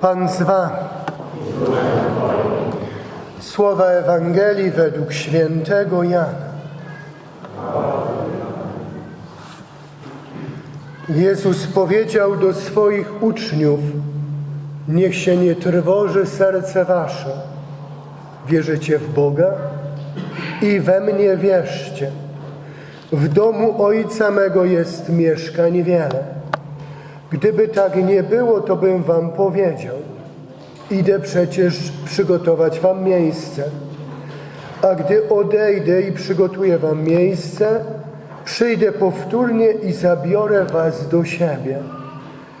Pan z wami. Słowa Ewangelii według świętego Jana. Jezus powiedział do swoich uczniów: Niech się nie trwoży serce wasze. Wierzycie w Boga i we mnie wierzcie. W domu Ojca mego jest mieszkań wiele. Gdyby tak nie było, to bym wam powiedział. Idę przecież przygotować wam miejsce. A gdy odejdę i przygotuję wam miejsce, przyjdę powtórnie i zabiorę was do siebie,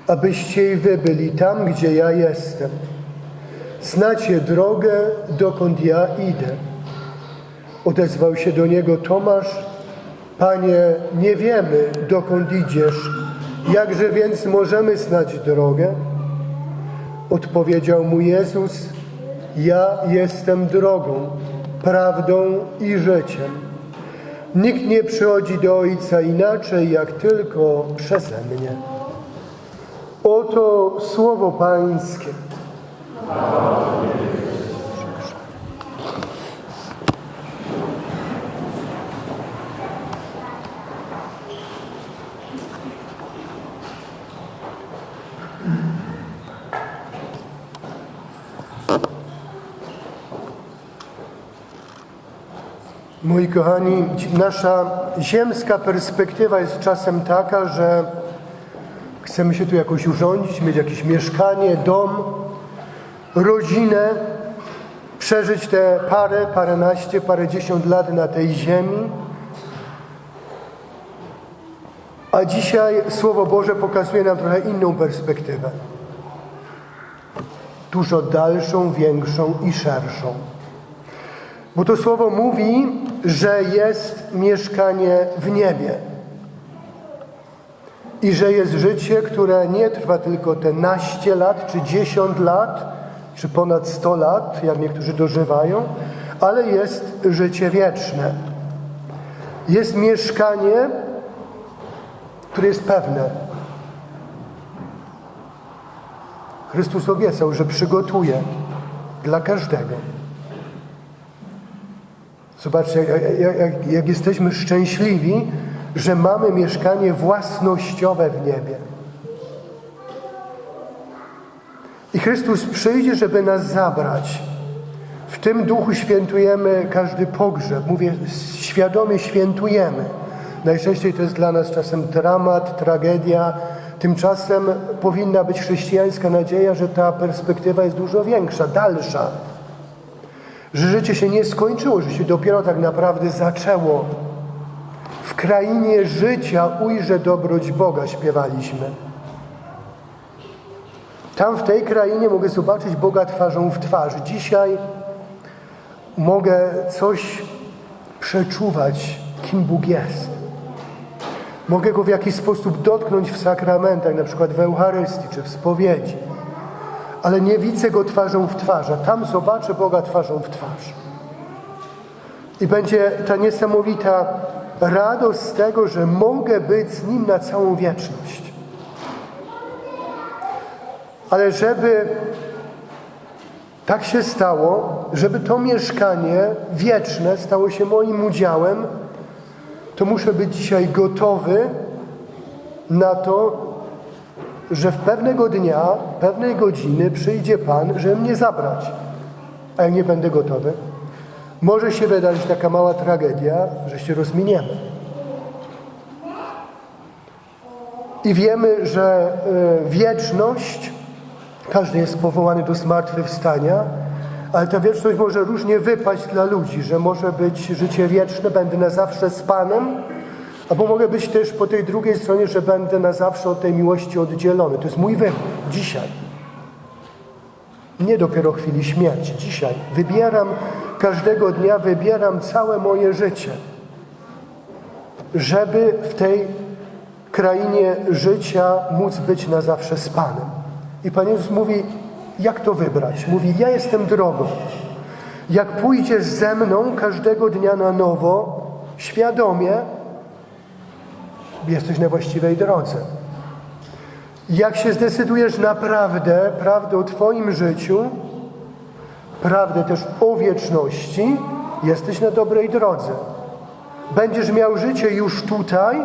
abyście i wy byli tam, gdzie ja jestem. Znacie drogę, dokąd ja idę. Odezwał się do niego Tomasz, Panie, nie wiemy, dokąd idziesz, jakże więc możemy znać drogę? Odpowiedział mu Jezus, ja jestem drogą, prawdą i życiem. Nikt nie przychodzi do Ojca inaczej, jak tylko przeze mnie. Oto słowo Pańskie. Moi kochani, nasza ziemska perspektywa jest czasem taka, że chcemy się tu jakoś urządzić, mieć jakieś mieszkanie, dom, rodzinę, przeżyć te parę, paręnaście, parędziesiąt lat na tej ziemi. A dzisiaj Słowo Boże pokazuje nam trochę inną perspektywę. Dużo dalszą, większą i szerszą. Bo to słowo mówi, że jest mieszkanie w niebie. I że jest życie, które nie trwa tylko te naście lat, czy dziesiąt lat, czy ponad sto lat, jak niektórzy dożywają, ale jest życie wieczne. Jest mieszkanie, które jest pewne. Chrystus obiecał, że przygotuje dla każdego. Zobaczcie, jak, jak, jak, jesteśmy szczęśliwi, że mamy mieszkanie własnościowe w niebie. I Chrystus przyjdzie, żeby nas zabrać. W tym duchu świętujemy każdy pogrzeb. Mówię, świadomie świętujemy. Najczęściej to jest dla nas czasem dramat, tragedia. Tymczasem powinna być chrześcijańska nadzieja, że ta perspektywa jest dużo większa, dalsza że życie się nie skończyło, że się dopiero tak naprawdę zaczęło. W krainie życia ujrzę dobroć Boga, śpiewaliśmy. Tam w tej krainie mogę zobaczyć Boga twarzą w twarz. Dzisiaj mogę coś przeczuwać, kim Bóg jest. Mogę Go w jakiś sposób dotknąć w sakramentach, na przykład w Eucharystii czy w spowiedzi ale nie widzę Go twarzą w twarz, tam zobaczę Boga twarzą w twarz. I będzie ta niesamowita radość z tego, że mogę być z Nim na całą wieczność. Ale żeby tak się stało, żeby to mieszkanie wieczne stało się moim udziałem, to muszę być dzisiaj gotowy na to, że w pewnego dnia, pewnej godziny przyjdzie Pan, żeby mnie zabrać. A jak nie będę gotowy, może się wydarzyć taka mała tragedia, że się rozminiemy. I wiemy, że y, wieczność, każdy jest powołany do zmartwychwstania, ale ta wieczność może różnie wypaść dla ludzi, że może być życie wieczne, będę na zawsze z Panem, Albo mogę być też po tej drugiej stronie, że będę na zawsze od tej miłości oddzielony. To jest mój wybór. Dzisiaj. Nie dopiero chwili śmierci. Dzisiaj. Wybieram każdego dnia, wybieram całe moje życie. Żeby w tej krainie życia móc być na zawsze z Panem. I Pan Jezus mówi, jak to wybrać? Mówi, ja jestem drogą. Jak pójdziesz ze mną każdego dnia na nowo, świadomie, jesteś na właściwej drodze. Jak się zdecydujesz naprawdę, prawdę o Twoim życiu, prawdę też o wieczności, jesteś na dobrej drodze. Będziesz miał życie już tutaj,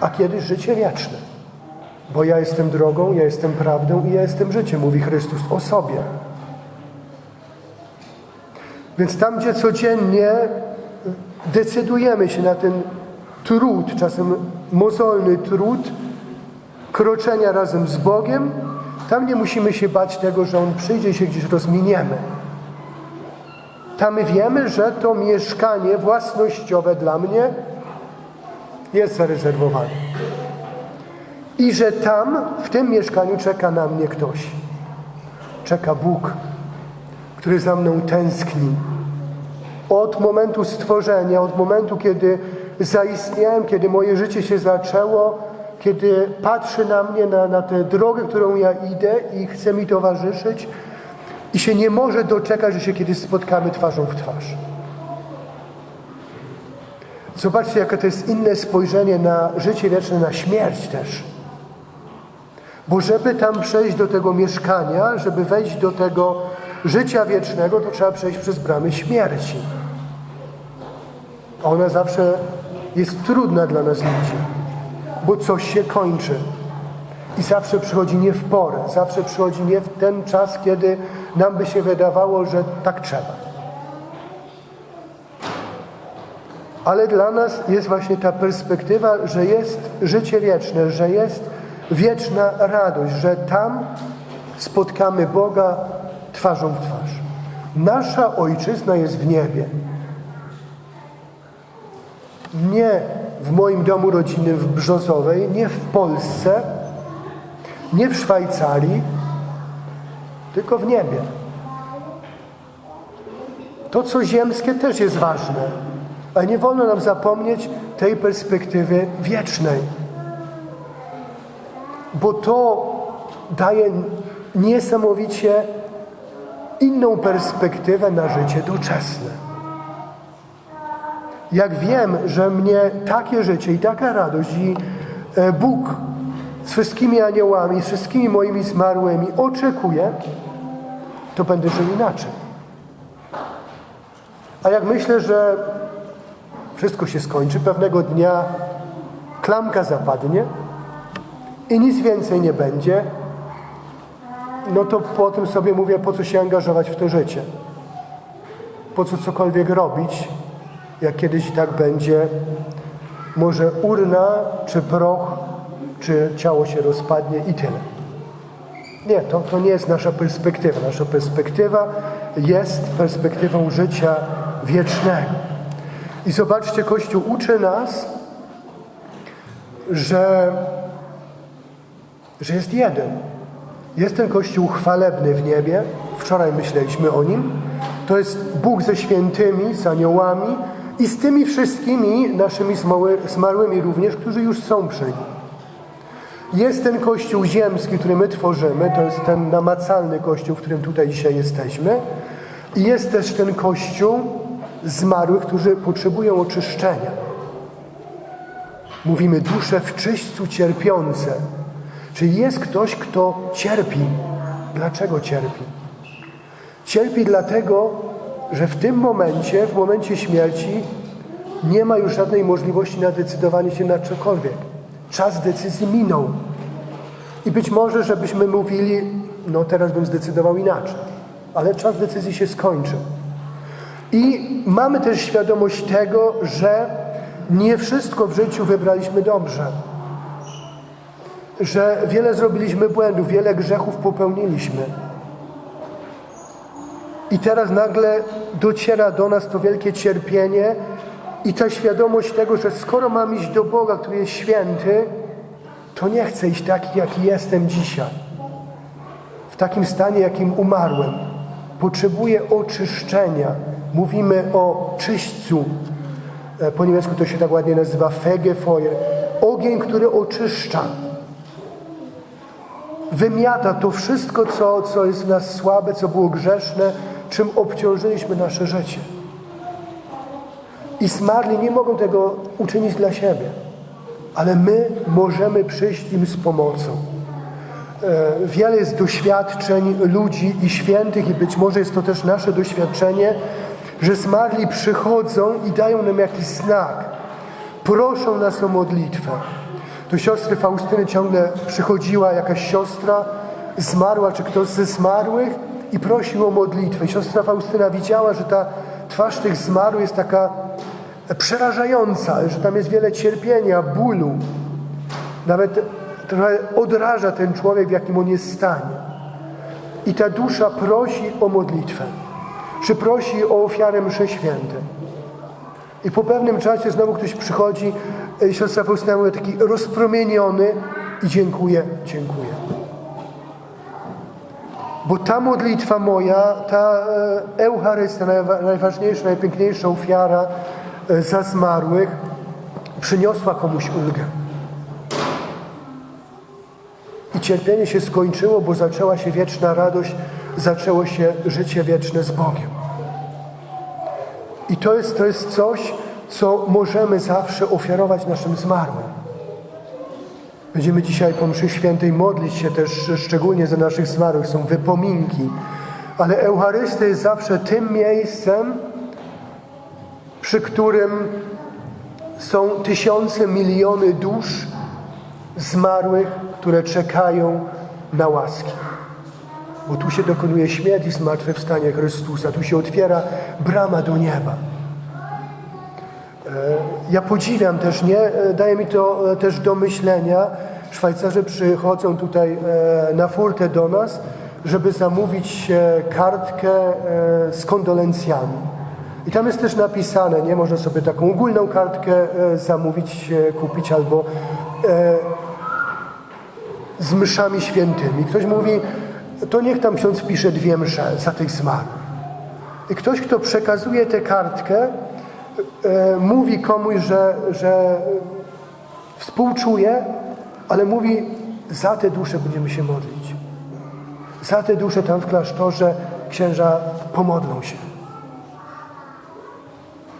a kiedyś życie wieczne. Bo ja jestem drogą, ja jestem prawdą i ja jestem życiem, mówi Chrystus o sobie. Więc tam, gdzie codziennie decydujemy się na ten trud, czasem mozolny trud, kroczenia razem z Bogiem, tam nie musimy się bać tego, że On przyjdzie się gdzieś rozminiemy. Tam wiemy, że to mieszkanie własnościowe dla mnie jest zarezerwowane. I że tam, w tym mieszkaniu czeka na mnie ktoś. Czeka Bóg, który za mną tęskni. Od momentu stworzenia, od momentu, kiedy zaistniałem, kiedy moje życie się zaczęło, kiedy patrzy na mnie, na, na tę drogę, którą ja idę i chce mi towarzyszyć i się nie może doczekać, że się kiedyś spotkamy twarzą w twarz. Zobaczcie, jakie to jest inne spojrzenie na życie wieczne, na śmierć też. Bo żeby tam przejść do tego mieszkania, żeby wejść do tego życia wiecznego, to trzeba przejść przez bramy śmierci. Ona zawsze jest trudna dla nas ludzi, bo coś się kończy. I zawsze przychodzi nie w porę, zawsze przychodzi nie w ten czas, kiedy nam by się wydawało, że tak trzeba. Ale dla nas jest właśnie ta perspektywa, że jest życie wieczne, że jest wieczna radość, że tam spotkamy Boga twarzą w twarz. Nasza ojczyzna jest w niebie. Nie w moim domu rodzinnym w Brzozowej, nie w Polsce, nie w Szwajcarii, tylko w niebie. To, co ziemskie, też jest ważne, ale nie wolno nam zapomnieć tej perspektywy wiecznej, bo to daje niesamowicie inną perspektywę na życie doczesne. Jak wiem, że mnie takie życie i taka radość i e, Bóg z wszystkimi aniołami, z wszystkimi moimi zmarłymi oczekuje, to będę żył inaczej. A jak myślę, że wszystko się skończy, pewnego dnia klamka zapadnie i nic więcej nie będzie, no to po tym sobie mówię, po co się angażować w to życie? Po co cokolwiek robić, jak kiedyś i tak będzie? Może urna, czy proch, czy ciało się rozpadnie i tyle. Nie, to, to nie jest nasza perspektywa. Nasza perspektywa jest perspektywą życia wiecznego. I zobaczcie, Kościół uczy nas, że, że jest jeden. Jest ten Kościół chwalebny w niebie. Wczoraj myśleliśmy o nim. To jest Bóg ze świętymi, z aniołami i z tymi wszystkimi naszymi zmarłymi również, którzy już są przy nim. Jest ten Kościół ziemski, który my tworzymy, to jest ten namacalny Kościół, w którym tutaj dzisiaj jesteśmy. I jest też ten Kościół zmarłych, którzy potrzebują oczyszczenia. Mówimy dusze w czyśćcu cierpiące. Czyli jest ktoś, kto cierpi. Dlaczego cierpi? Cierpi dlatego, że w tym momencie, w momencie śmierci, nie ma już żadnej możliwości na decydowanie się na cokolwiek. Czas decyzji minął. I być może, żebyśmy mówili, no teraz bym zdecydował inaczej. Ale czas decyzji się skończył. I mamy też świadomość tego, że nie wszystko w życiu wybraliśmy dobrze. Że wiele zrobiliśmy błędów, wiele grzechów popełniliśmy. I teraz nagle dociera do nas to wielkie cierpienie i ta świadomość tego, że skoro mam iść do Boga, który jest święty, to nie chcę iść taki, jaki jestem dzisiaj. W takim stanie, jakim umarłem. Potrzebuję oczyszczenia. Mówimy o czyśćcu. E, Po niemiecku to się tak ładnie nazywa Fegefeuer. Ogień, który oczyszcza. Wymiata to wszystko, co, co jest w nas słabe, co było grzeszne, czym obciążyliśmy nasze życie. I zmarli nie mogą tego uczynić dla siebie, ale my możemy przyjść im z pomocą. E, Wiele jest doświadczeń ludzi i świętych, i być może jest to też nasze doświadczenie, że zmarli przychodzą i dają nam jakiś znak. Proszą nas o modlitwę. Do siostry Faustyny ciągle przychodziła jakaś siostra, zmarła, czy ktoś ze zmarłych i prosił o modlitwę. I siostra Faustyna widziała, że ta twarz tych zmarłych jest taka przerażająca, że tam jest wiele cierpienia, bólu. Nawet trochę odraża ten człowiek, w jakim on jest stanie. I ta dusza prosi o modlitwę, czy prosi o ofiarę mszy świętej. I po pewnym czasie znowu ktoś przychodzi, e, siostra Faustyna mówi taki rozpromieniony i dziękuję, dziękuję. Bo ta modlitwa moja, ta e, Eucharystia, najwa- najważniejsza, najpiękniejsza ofiara e, za zmarłych, przyniosła komuś ulgę. I cierpienie się skończyło, bo zaczęła się wieczna radość, zaczęło się życie wieczne z Bogiem. I to jest, to jest coś, co możemy zawsze ofiarować naszym zmarłym. Będziemy dzisiaj po mszy świętej modlić się też szczególnie za naszych zmarłych. Są wypominki. Ale Eucharystia jest zawsze tym miejscem, przy którym są tysiące, miliony dusz zmarłych, które czekają na łaski. Bo tu się dokonuje śmierć i zmartwychwstanie Chrystusa. Tu się otwiera brama do nieba. Ja podziwiam też, nie? E, Daje mi to e, też do myślenia. Szwajcarzy przychodzą tutaj e, na furtę do nas, żeby zamówić kartkę z kondolencjami. I tam jest też napisane, nie? Można sobie taką ogólną kartkę zamówić, kupić albo z mszami świętymi. Ktoś mówi, to niech tam ksiądz wpisze dwie msze za tych zmarłych. I ktoś, kto przekazuje tę kartkę, mówi komuś, że, że współczuje, ale mówi, za te dusze będziemy się modlić. Za te dusze tam w klasztorze księża pomodlą się.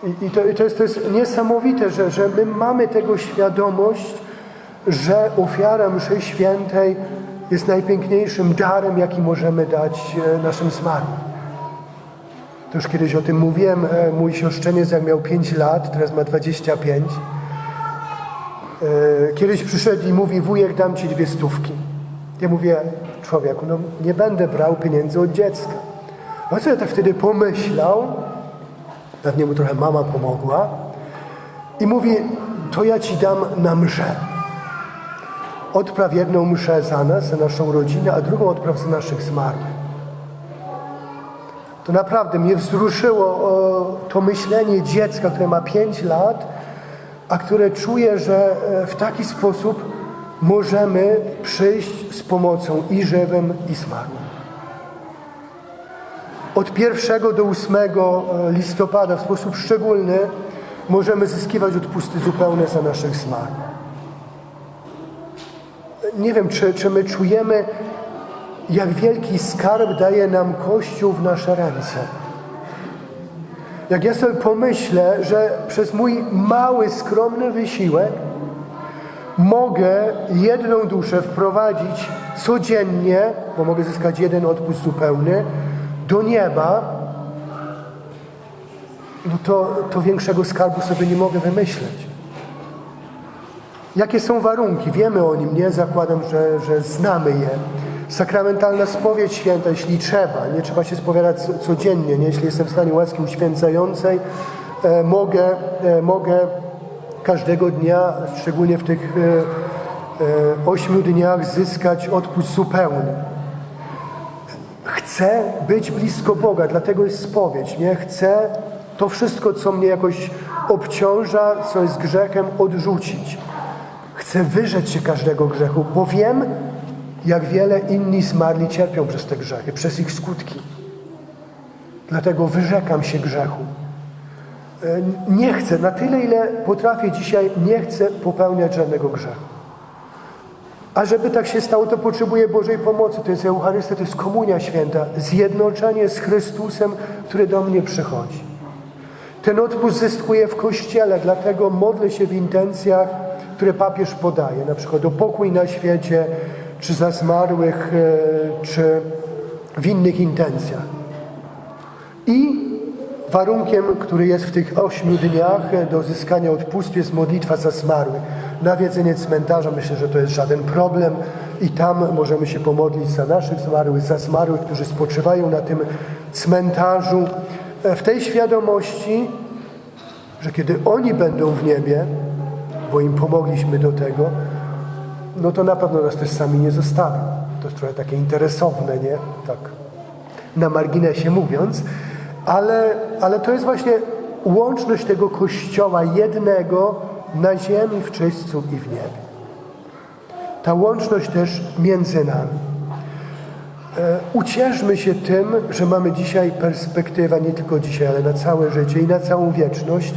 I, i, to, i to, jest, to jest niesamowite, że, że my mamy tego świadomość, że ofiara mszy świętej jest najpiękniejszym darem, jaki możemy dać e, naszym zmarłym. To już kiedyś o tym mówiłem. E, Mój siostrzeniec, jak miał 5 lat, teraz ma 25. e, Kiedyś przyszedł i mówi, wujek, dam ci dwie stówki. Ja mówię, człowieku, no nie będę brał pieniędzy od dziecka. No co ja tak wtedy pomyślał, pewnie mu trochę mama pomogła, i mówi, to ja ci dam na mszę. Odpraw jedną mszę za nas, za naszą rodzinę, a drugą odpraw za naszych zmarłych. To naprawdę mnie wzruszyło to myślenie dziecka, które ma 5 lat, a które czuje, że e, w taki sposób możemy przyjść z pomocą i żywym, i zmarłym. Od 1 do 8 listopada w sposób szczególny możemy zyskiwać odpusty zupełne za naszych zmarłych. Nie wiem, czy, czy my czujemy, jak wielki skarb daje nam Kościół w nasze ręce. Jak ja sobie pomyślę, że przez mój mały, skromny wysiłek mogę jedną duszę wprowadzić codziennie, bo mogę zyskać jeden odpust zupełny, do nieba, no to, to większego skarbu sobie nie mogę wymyśleć. Jakie są warunki? Wiemy o nim, nie? Zakładam, że, że znamy je. Sakramentalna spowiedź święta, jeśli trzeba. Nie trzeba się spowiadać co- codziennie. Nie? Jeśli jestem w stanie łaski uświęcającej, e, mogę, e, mogę każdego dnia, szczególnie w tych e, e, ośmiu dniach, zyskać odpust zupełny. Chcę być blisko Boga, dlatego jest spowiedź. Nie? Chcę to wszystko, co mnie jakoś obciąża, co jest grzechem, odrzucić. Chcę wyrzec się każdego grzechu, bo wiem, jak wiele inni zmarli cierpią przez te grzechy, przez ich skutki. Dlatego wyrzekam się grzechu. E, Nie chcę, na tyle ile potrafię dzisiaj, nie chcę popełniać żadnego grzechu. A żeby tak się stało, to potrzebuję Bożej pomocy. To jest Eucharystia, to jest Komunia Święta, zjednoczenie z Chrystusem, który do mnie przychodzi. Ten odpust zyskuję w Kościele, dlatego modlę się w intencjach, które papież podaje, na przykład o pokój na świecie, czy za zmarłych, e, czy w innych intencjach. I warunkiem, który jest w tych ośmiu dniach do uzyskania odpustu jest modlitwa za zmarłych. Nawiedzenie cmentarza, myślę, że to jest żaden problem i tam możemy się pomodlić za naszych zmarłych, za zmarłych, którzy spoczywają na tym cmentarzu. E, W tej świadomości, że kiedy oni będą w niebie, bo im pomogliśmy do tego, no to na pewno nas też sami nie zostawią. To jest trochę takie interesowne, nie? Tak na marginesie mówiąc, ale, ale to jest właśnie łączność tego Kościoła jednego na ziemi, w czyśćcu i w niebie. Ta łączność też między nami. E, Ucieszmy się tym, że mamy dzisiaj perspektywę, nie tylko dzisiaj, ale na całe życie i na całą wieczność,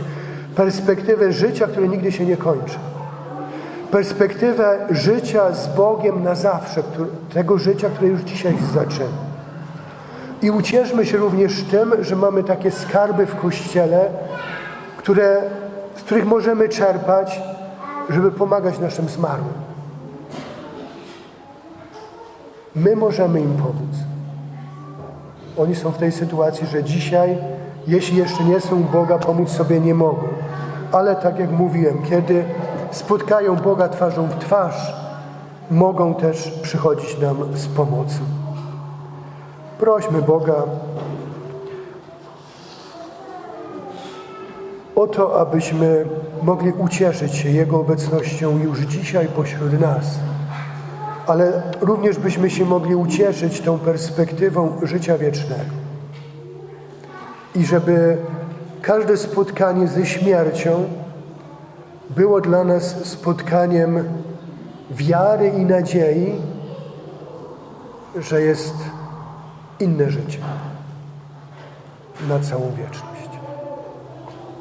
perspektywę życia, które nigdy się nie kończy. Perspektywę życia z Bogiem na zawsze, tego życia, które już dzisiaj zaczyna. I ucieszmy się również tym, że mamy takie skarby w Kościele, które, z których możemy czerpać, żeby pomagać naszym zmarłym. My możemy im pomóc. Oni są w tej sytuacji, że dzisiaj, jeśli jeszcze nie są Boga, pomóc sobie nie mogą. Ale tak jak mówiłem, kiedy spotkają Boga twarzą w twarz, mogą też przychodzić nam z pomocą. Prośmy Boga o to, abyśmy mogli ucieszyć się Jego obecnością już dzisiaj pośród nas, ale również byśmy się mogli ucieszyć tą perspektywą życia wiecznego. I żeby każde spotkanie ze śmiercią było dla nas spotkaniem wiary i nadziei, że jest inne życie na całą wieczność.